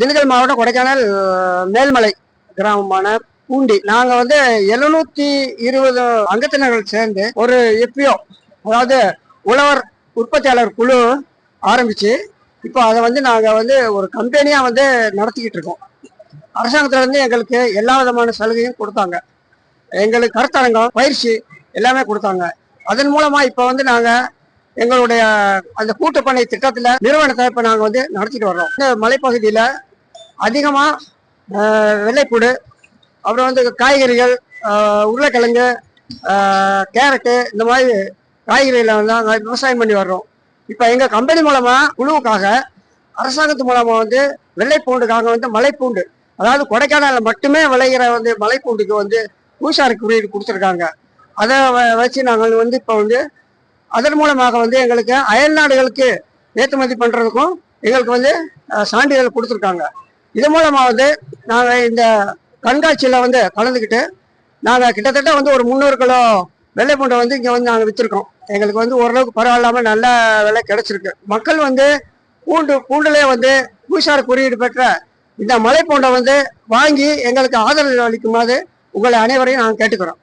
திண்டுக்கல் மாவட்டம் கொடைக்கானல் மேல்மலை கிராமமான பூண்டி. நாங்க வந்து எழுநூத்தி இருபது அங்கத்தினர்கள் சேர்ந்து ஒரு எப்பியோ அதாவது உழவர் உற்பத்தியாளர் குழு ஆரம்பிச்சு இப்போ அதை வந்து நாங்கள் வந்து ஒரு கம்பெனியாக வந்து நடத்திக்கிட்டு இருக்கோம். அரசாங்கத்திலேருந்து எங்களுக்கு எல்லா விதமான சலுகையும் கொடுத்தாங்க. எங்களுக்கு கருத்தரங்கம் பயிற்சி எல்லாமே கொடுத்தாங்க. அதன் மூலமாக இப்போ வந்து நாங்கள் எங்களுடைய அந்த கூட்டுப்பணி திட்டத்தில் நிறுவனத்தை இப்போ நாங்கள் வந்து நடத்திட்டு வர்றோம். இந்த மலைப்பகுதியில் அதிகமாக வெள்ளைப்பூடு அப்புறம் வந்து காய்கறிகள் உருளைக்கிழங்கு கேரட்டு இந்த மாதிரி காய்கறிகளை வந்து நாங்கள் விவசாயம் பண்ணி வர்றோம். இப்போ எங்கள் கம்பெனி மூலமாக குழுவுக்காக அரசாங்கத்து மூலமாக வந்து வெள்ளைப்பூண்டுக்காக வந்து மலைப்பூண்டு அதாவது கொடைக்கானலில் மட்டுமே விளைகிற வந்து மலைப்பூண்டுக்கு வந்து பூசாரி குறியீடு கொடுத்துருக்காங்க. அதை வ- வச்சு நாங்கள் வந்து இப்போ வந்து அதன் மூலமாக வந்து எங்களுக்கு அயல் நாடுகளுக்கு ஏற்றுமதி பண்ணுறதுக்கும் எங்களுக்கு வந்து சான்றிதழ் கொடுத்துருக்காங்க. இது மூலமாவது நாங்கள் இந்த கண்காட்சியில் வந்து கலந்துக்கிட்டு நாங்கள் கிட்டத்தட்ட வந்து ஒரு முந்நூறு கிலோ வெள்ளை பூண்டை வந்து இங்கே வந்து நாங்கள் விற்றுருக்கோம் எங்களுக்கு வந்து ஓரளவுக்கு பரவாயில்லாமல் நல்ல விலை கிடச்சிருக்கு. மக்கள் வந்து பூண்டு பூண்டுலே வந்து பூசார் குறியீடு பெற்ற இந்த மலை பூண்டை வந்து வாங்கி எங்களுக்கு ஆதரவு அளிக்குமாறு உங்களை அனைவரையும் நாங்கள் கேட்டுக்கிறோம்.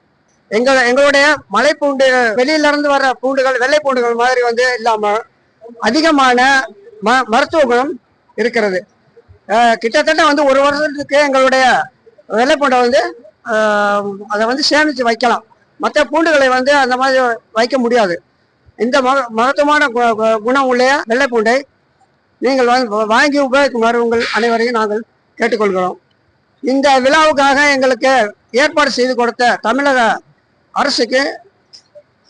எங்கள் எங்களுடைய மலை பூண்டு வெளியில இருந்து வர பூண்டுகள் வெள்ளை பூண்டுகள் மாதிரி வந்து இல்லாமல் அதிகமான ம மருத்துவ குணம் இருக்கிறது. கிட்டத்தட்ட வந்து ஒரு வருஷத்துக்கு எங்களுடைய வெள்ளைப்பூண்டை வந்து அதை வந்து சேமித்து வைக்கலாம். மற்ற பூண்டுகளை வந்து அந்த மாதிரி வைக்க முடியாது. இந்த மக மகத்துவமான கு- குணம் உள்ள வெள்ளைப்பூண்டை நீங்கள் வாங்கி உபயோகிக்குமாறு உங்கள் அனைவரையும் நாங்கள் கேட்டுக்கொள்கிறோம். இந்த விழாவுக்காக எங்களுக்கு ஏற்பாடு செய்து கொடுத்த தமிழக அரசுக்கு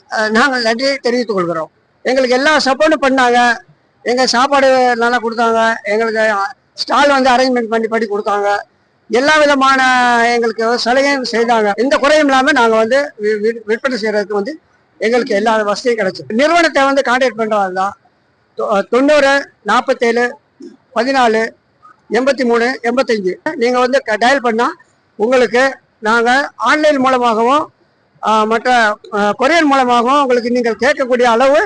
நாங்கள் நன்றி தெரிவித்துக் கொள்கிறோம். எங்களுக்கு எல்லா சப்போர்ட்டும் பண்ணாங்க. எங்கள் சாப்பாடு நல்லா கொடுத்தாங்க. எங்களுக்கு ஸ்டால் வந்து அரேஞ்ச்மெண்ட் பண்ணி பண்ணி கொடுத்தாங்க. எல்லா விதமான எங்களுக்கு சலுகையும் செய்தாங்க. எந்த குறையும் இல்லாமல் நாங்கள் வந்து விற்பனை செய்யறதுக்கு வந்து எங்களுக்கு எல்லா வசதியும் கிடைச்சு நிறுவனத்தை வந்து கான்டாக்ட் பண்றது தான். தொ- தொண்ணூறு நாற்பத்தேழு பதினாலு எண்பத்தி மூணு எண்பத்தஞ்சு. நீங்கள் வந்து டயல் பண்ணால் உங்களுக்கு நாங்கள் ஆன்லைன் மூலமாகவும் மற்ற கொரியர் மூலமாகவும் உங்களுக்கு நீங்கள் கேட்கக்கூடிய அளவு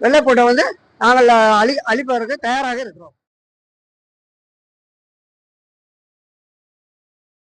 வெள்ளைப்பூட்டை வந்து நாங்கள் அளி அளிப்பதற்கு தயாராக இருக்கிறோம்.